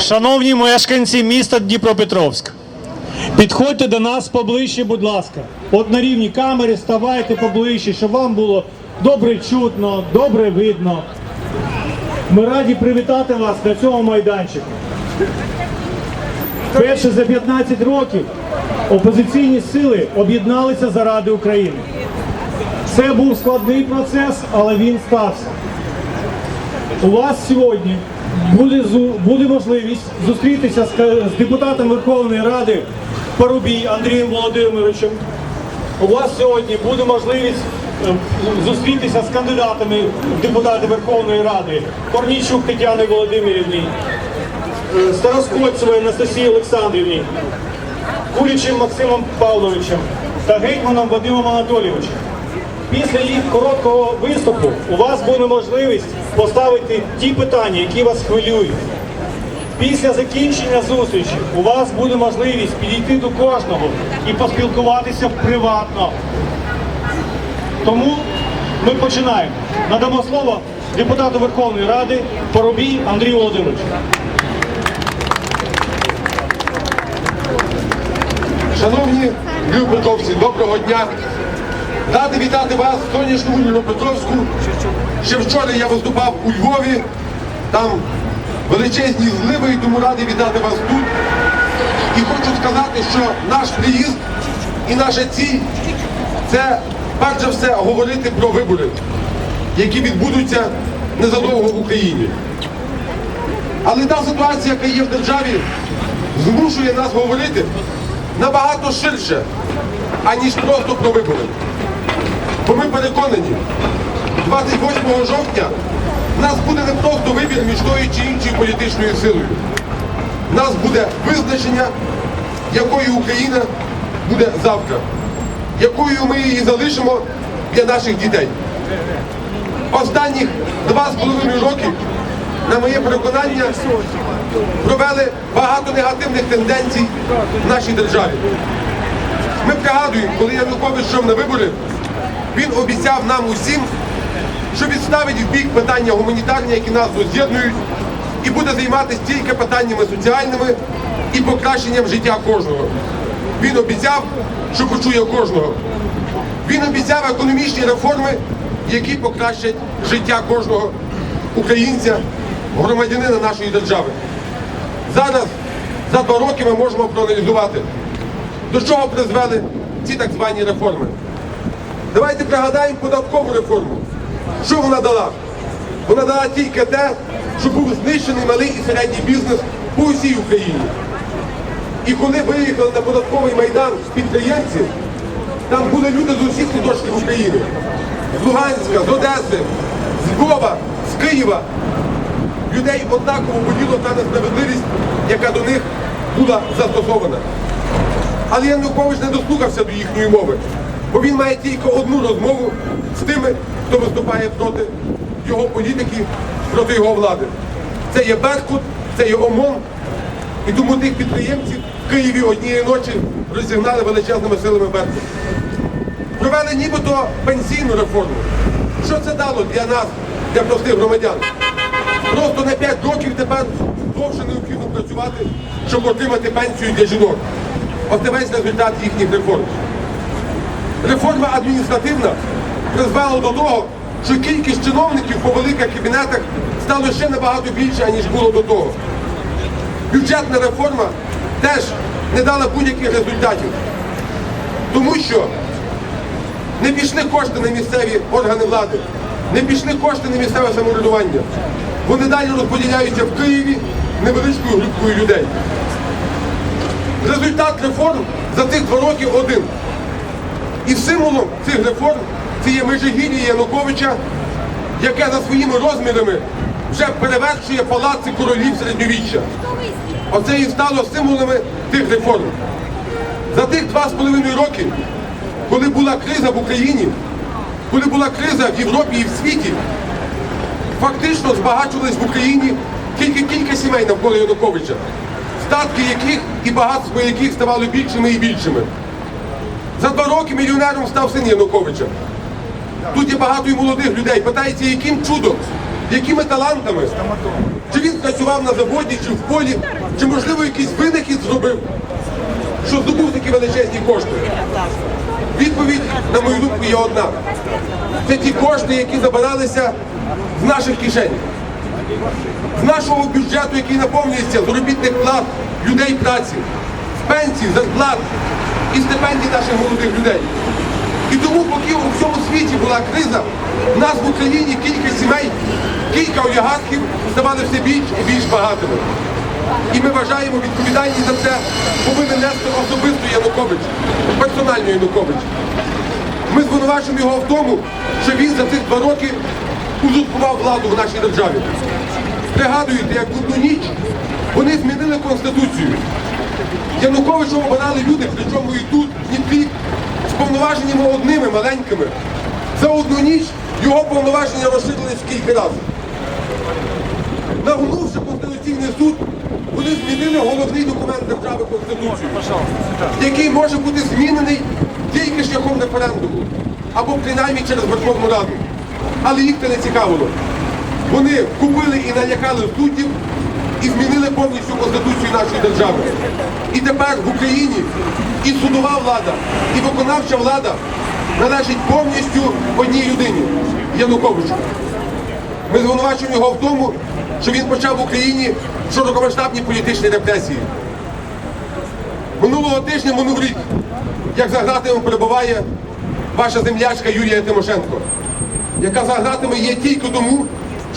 Шановні мешканці міста Дніпропетровськ, підходьте до нас поближче, будь ласка. От на рівні камери ставайте поближче, щоб вам було добре чутно, добре видно. Ми раді привітати вас на цьому майданчику. Перше за 15 років опозиційні сили об'єдналися заради України. Це був складний процес, але він стався. У вас сьогодні буде, буде можливість зустрітися з, з депутатом Верховної Ради Парубій Андрієм Володимировичем. У вас сьогодні буде можливість е, зустрітися з кандидатами в депутати Верховної Ради Корнійчук Тетяни Володимирівні, е, Староскольцевої Анастасії Олександрівні, Кулічем Максимом Павловичем та гетьманом Вадимом Анатолійовичем. Після їх короткого виступу у вас буде можливість поставити ті питання, які вас хвилюють. Після закінчення зустрічі у вас буде можливість підійти до кожного і поспілкуватися приватно. Тому ми починаємо. Надамо слово депутату Верховної Ради Поробій Андрію Володимировичу. Шановні Дніпропетровці, доброго дня! Радий вітати вас в сонячному Дніпропетровську. Ще вчора я виступав у Львові, там величезні зливи, і тому радий вітати вас тут. І хочу сказати, що наш приїзд і наша ціль це перш за все говорити про вибори, які відбудуться незадовго в Україні. Але та ситуація, яка є в державі, змушує нас говорити набагато ширше, аніж просто про вибори. Ми переконані, 28 жовтня в нас буде не просто вибір між тою чи іншою політичною силою. Нас буде визначення, якою Україна буде завтра, якою ми її залишимо для наших дітей. Останніх два з половиною роки, на моє переконання, провели багато негативних тенденцій в нашій державі. Ми пригадуємо, коли Янукович йшов на вибори, він обіцяв нам усім, що відставить в бік питання гуманітарні, які нас роз'єднують, і буде займатися тільки питаннями соціальними і покращенням життя кожного. Він обіцяв, що почує кожного. Він обіцяв економічні реформи, які покращать життя кожного українця, громадянина нашої держави. Зараз за два роки ми можемо проаналізувати, до чого призвели ці так звані реформи. Давайте пригадаємо податкову реформу. Що вона дала? Вона дала тільки те, що був знищений малий і середній бізнес по усій Україні. І коли виїхали на податковий майдан підприємці, там були люди з усіх куточків України. З Луганська, з Одеси, з Львова, з Києва. Людей однаково поділо та несправедливість, яка до них була застосована. Але Янукович не дослухався до їхньої мови, бо він має тільки одну розмову з тими, хто виступає проти його політики, проти його влади. Це є Беркут, це є ОМОН, і тому тих підприємців в Києві однієї ночі розігнали величезними силами Беркут. Провели нібито пенсійну реформу. Що це дало для нас, для простих громадян? Просто на 5 років тепер довше необхідно працювати, щоб отримати пенсію для жінок. Ось це весь результат їхніх реформ. Реформа адміністративна призвела до того, що кількість чиновників по великих кабінетах стало ще набагато більше, аніж було до того. Бюджетна реформа теж не дала будь-яких результатів. Тому що не пішли кошти на місцеві органи влади, не пішли кошти на місцеве самоврядування. Вони далі розподіляються в Києві невеличкою групкою людей. Результат реформ за цих два роки один. І символом цих реформ це є Межигір'я Януковича, яке за своїми розмірами вже перевершує палаци королів середньовіччя. Оце і стало символами тих реформ. За тих два з половиною роки, коли була криза в Україні, коли була криза в Європі і в світі, фактично збагачувались в Україні тільки кілька сімей навколо Януковича, статки яких і багатство яких ставали більшими і більшими. За два роки мільйонером став син Януковича. Тут є багато і молодих людей. Питається, яким чудом якими талантами? Чи він працював на заводі, чи в полі, чи можливо якийсь винахід зробив, що здобув такі величезні кошти? Відповідь, на мою думку, є одна. Це ті кошти, які забиралися з наших кишень, з нашого бюджету, який наповнюється заробітних плат людей праці, пенсій, зарплат і стипендій наших молодих людей. І тому, поки у всьому світі була криза, в нас в Україні кілька сімей, кілька олігархів ставали все більш і більш багатими. І ми вважаємо, відповідальність за це повинен нести особисто Янукович, персонально Янукович. Ми звинувачуємо його в тому, що він за цих два роки узурпував владу в нашій державі. Пригадуєте, як в одну ніч вони змінили Конституцію. Януковича обирали люди, причому і тут, в Дніпрі, з повноваженнями одними маленькими. За одну ніч його повноваження розширились кілька разів. Нагнувши Конституційний суд, вони змінили головний документ держави Конституцію, який може бути змінений тільки шляхом референдуму або принаймні через Верховну Раду. Але їх це не цікавило. Вони купили і налякали суддів і змінили повністю Конституцію нашої держави. І тепер в Україні і судова влада, і виконавча влада належить повністю одній людині Януковичу. Ми звинувачуємо його в тому, що він почав в Україні широкомасштабні політичні репресії. Минулого тижня минув рік, як за гратами перебуває ваша землячка Юлія Тимошенко, яка за гратами є тільки тому,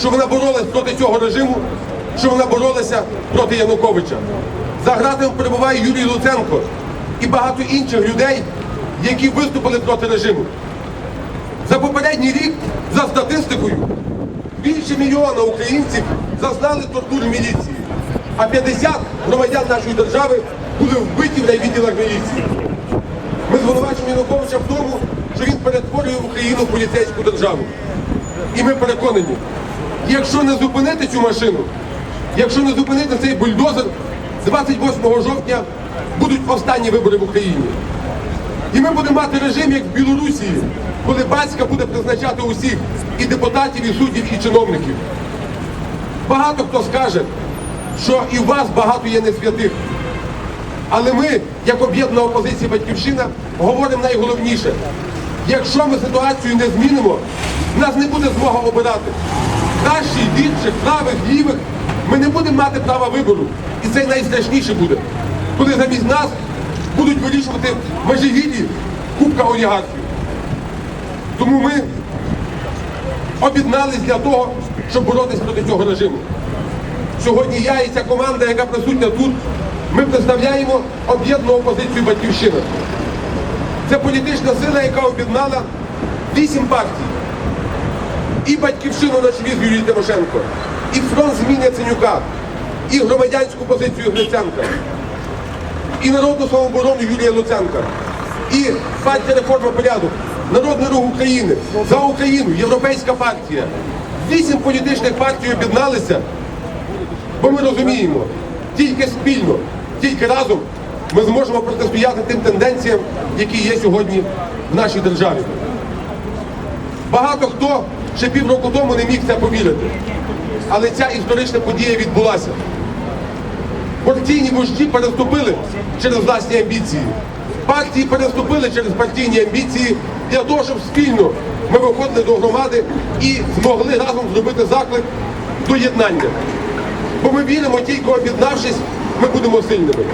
що вона боролась проти цього режиму, що вона боролася проти Януковича. За гратами перебуває Юрій Луценко і багато інших людей, які виступили проти режиму. За попередній рік, за статистикою, більше мільйона українців зазнали тортур міліції, а 50 громадян нашої держави були вбиті в найвідділах міліції. Ми звинувачуємо Януковича в тому, що він перетворює Україну в поліцейську державу. І ми переконані, якщо не зупинити цю машину, якщо не зупинити цей бульдозер, 28 жовтня будуть останні вибори в Україні. І ми будемо мати режим, як в Білорусі, коли батька буде призначати усіх і депутатів, і суддів, і чиновників. Багато хто скаже, що і в вас багато є несвятих. Але ми, як об'єднана опозиція Батьківщина, говоримо найголовніше. Якщо ми ситуацію не змінимо, нас не буде змога обирати. Кращих, більших, правих, лівих, ми не будемо мати права вибору. І це найстрашніше буде, коли замість нас будуть вирішувати межигір'ї кубка олігархів. Тому ми об'єднались для того, щоб боротися проти цього режиму. Сьогодні я і ця команда, яка присутня тут, ми представляємо об'єднану опозицію Батьківщина. Це політична сила, яка об'єднала вісім партій. І батьківщину на чолі з Юрієм Тимошенко, і фронт змін Яценюка, і громадянську позицію Гриценка, і народну самооборону Юрія Луценка, і партія реформа порядок, Народний рух України, за Україну, Європейська партія. Вісім політичних партій об'єдналися, бо ми розуміємо, тільки спільно, тільки разом ми зможемо протистояти тим тенденціям, які є сьогодні в нашій державі. Багато хто ще півроку тому не міг це повірити. Але ця історична подія відбулася. Партійні вожді переступили через власні амбіції. Партії переступили через партійні амбіції для того, щоб спільно ми виходили до громади і змогли разом зробити заклик до єднання. Бо ми віримо, тільки об'єднавшись, ми будемо сильними.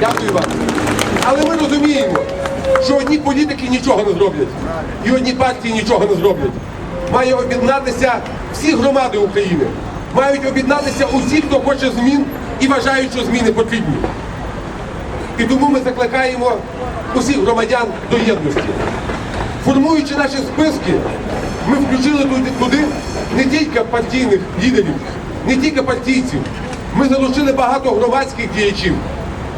Дякую вам. Але ми розуміємо, що одні політики нічого не зроблять, і одні партії нічого не зроблять. Має об'єднатися всі громади України. Мають об'єднатися усі, хто хоче змін і вважають, що зміни потрібні. І тому ми закликаємо усіх громадян до єдності. Формуючи наші списки, ми включили туди- не тільки партійних лідерів, не тільки партійців. Ми залучили багато громадських діячів,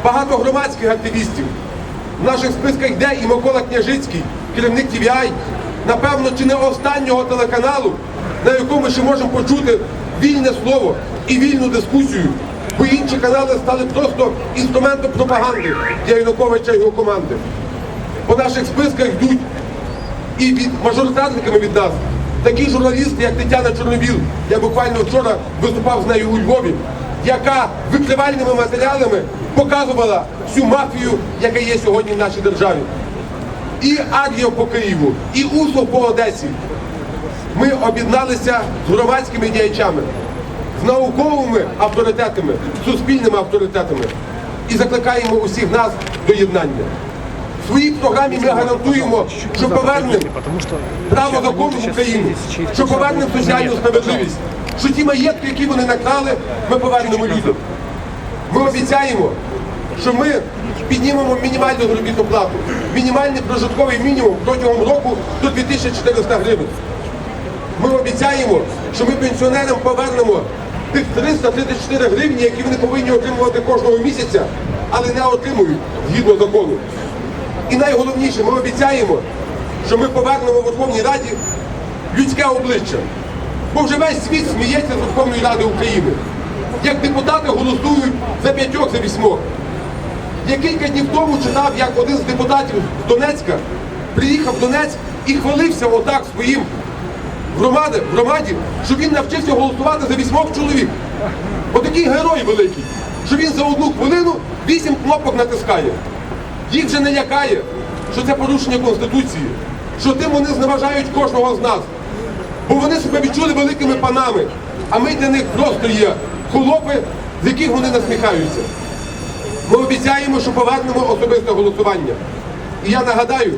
багато громадських активістів. В наших списках йде і Микола Княжицький, керівник TVI, напевно, чи не останнього телеканалу, на якому ще можемо почути вільне слово і вільну дискусію, бо інші канали стали просто інструментом пропаганди для Януковича і його команди. по наших списках йдуть і від мажоритарниками від нас. Такі журналісти, як Тетяна Чорновіл, я буквально вчора виступав з нею у Львові, яка викривальними матеріалами показувала всю мафію, яка є сьогодні в нашій державі. І Ар'єв по Києву, і Усов по Одесі. Ми об'єдналися з громадськими діячами, з науковими авторитетами, суспільними авторитетами і закликаємо усіх нас до єднання. В своїй програмі ми гарантуємо, що повернемо право закону в Україну, що повернемо соціальну справедливість, що ті маєтки, які вони накрали, ми повернемо людям. Ми обіцяємо, що ми піднімемо мінімальну заробітну плату, мінімальний прожитковий мінімум протягом року до 2400 гривень. Ми обіцяємо, що ми пенсіонерам повернемо тих 334 гривні, які вони повинні отримувати кожного місяця, але не отримують згідно закону. І найголовніше, ми обіцяємо, що ми повернемо Верховній Раді людське обличчя. Бо вже весь світ сміється з Верховної Ради України. Як депутати голосують за п'ятьох, за вісьмох. Я кілька днів тому читав, як один з депутатів з Донецька приїхав в Донецьк і хвалився отак своїм громади, громаді, що він навчився голосувати за вісьмох чоловік. Отакий герой великий, що він за одну хвилину вісім кнопок натискає. Їх вже не лякає, що це порушення Конституції, що тим вони зневажають кожного з нас. Бо вони себе відчули великими панами, а ми для них просто є холопи, з яких вони насміхаються. Ми обіцяємо, що повернемо особисте голосування. І я нагадаю,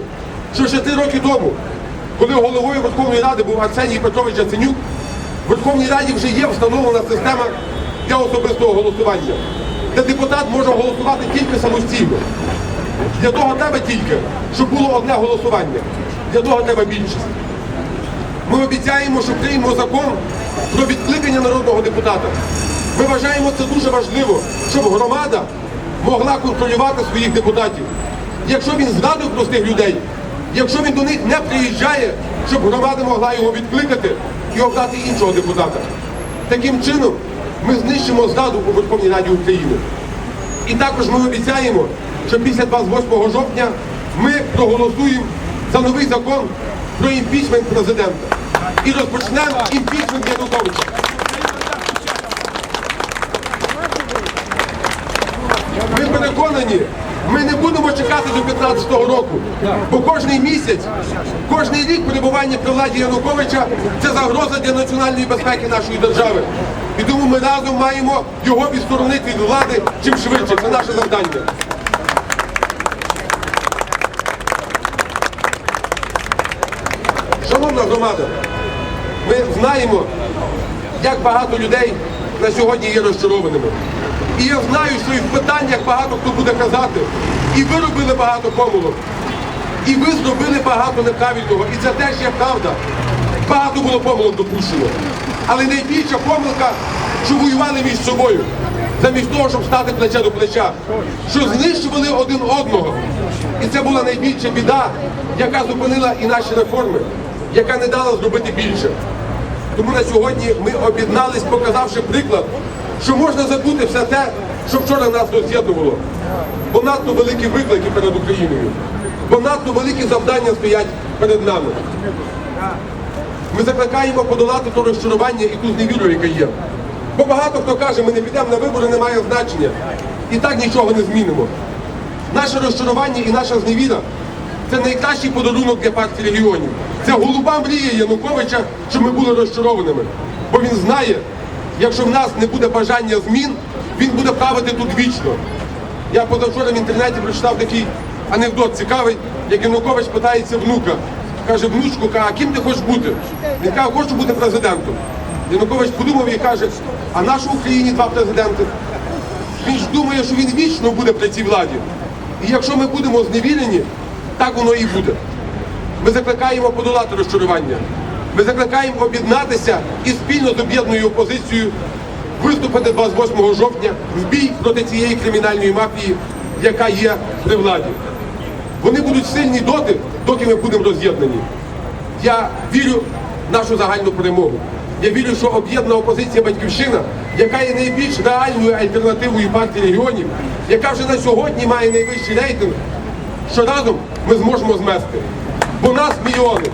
що ще три роки тому, коли головою Верховної Ради був Арсеній Петрович Яценюк, в Верховній Раді вже є встановлена система для особистого голосування, де депутат може голосувати тільки самостійно. Для того треба тільки, щоб було одне голосування. Для того треба більшість. Ми обіцяємо, що приймемо закон про відкликання народного депутата. Ми вважаємо це дуже важливо, щоб громада могла контролювати своїх депутатів. Якщо він зрадив простих людей, якщо він до них не приїжджає, щоб громада могла його відкликати і обрати іншого депутата. Таким чином ми знищимо зраду у Верховній Раді України. І також ми обіцяємо, що після 28 жовтня ми проголосуємо за новий закон про імпічмент президента. І розпочнемо імпічмент Януковича. Ми переконані, ми не будемо чекати до 15-го року, бо кожний місяць, кожний рік перебування при владі Януковича це загроза для національної безпеки нашої держави. І тому ми разом маємо його відсторонити від влади чим швидше. Це наше завдання. Шановна громада, ми знаємо, як багато людей на сьогодні є розчарованими. І я знаю, що і в питаннях багато хто буде казати, і ви робили багато помилок, і ви зробили багато неправильного. І це теж є правда. Багато було помилок допущено. Але найбільша помилка, що воювали між собою, замість того, щоб стати плече до плеча, що знищували один одного. І це була найбільша біда, яка зупинила і наші реформи, яка не дала зробити більше. Тому на сьогодні ми об'єднались, показавши приклад, що можна забути все те, що вчора нас роз'єднувало. Бо надто великі виклики перед Україною, бо надто великі завдання стоять перед нами. Ми закликаємо подолати то розчарування і ту зневіру, яка є. Бо багато хто каже, ми не підемо на вибори, немає значення. І так нічого не змінимо. Наше розчарування і наша зневіра це найкращий подарунок для партії регіонів. Це голуба мрія Януковича, щоб ми були розчарованими. Бо він знає, якщо в нас не буде бажання змін, він буде правити тут вічно. Я позавчора в інтернеті прочитав такий анекдот цікавий, як Янукович питається внука. Каже, внучку, а ким ти хочеш бути? Він каже, хочу бути президентом. Янукович подумав і каже, а наш в Україні два президенти. Він ж думає, що він вічно буде при цій владі. І якщо ми будемо зневірені, так воно і буде. Ми закликаємо подолати розчарування. Ми закликаємо об'єднатися і спільно з об'єднаною опозицією виступити 28 жовтня в бій проти цієї кримінальної мафії, яка є при владі. Вони будуть сильні доти, доки ми будемо роз'єднані. Я вірю в нашу загальну перемогу. Я вірю, що об'єднана опозиція Батьківщина, яка є найбільш реальною альтернативою партії регіонів, яка вже на сьогодні має найвищий рейтинг, що разом ми зможемо змести. Бо нас мільйони.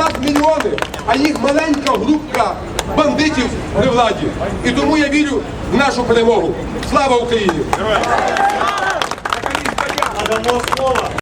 Тобто у нас мільйони, а їх маленька групка бандитів при владі. І тому я вірю в нашу перемогу. Слава Україні! Слово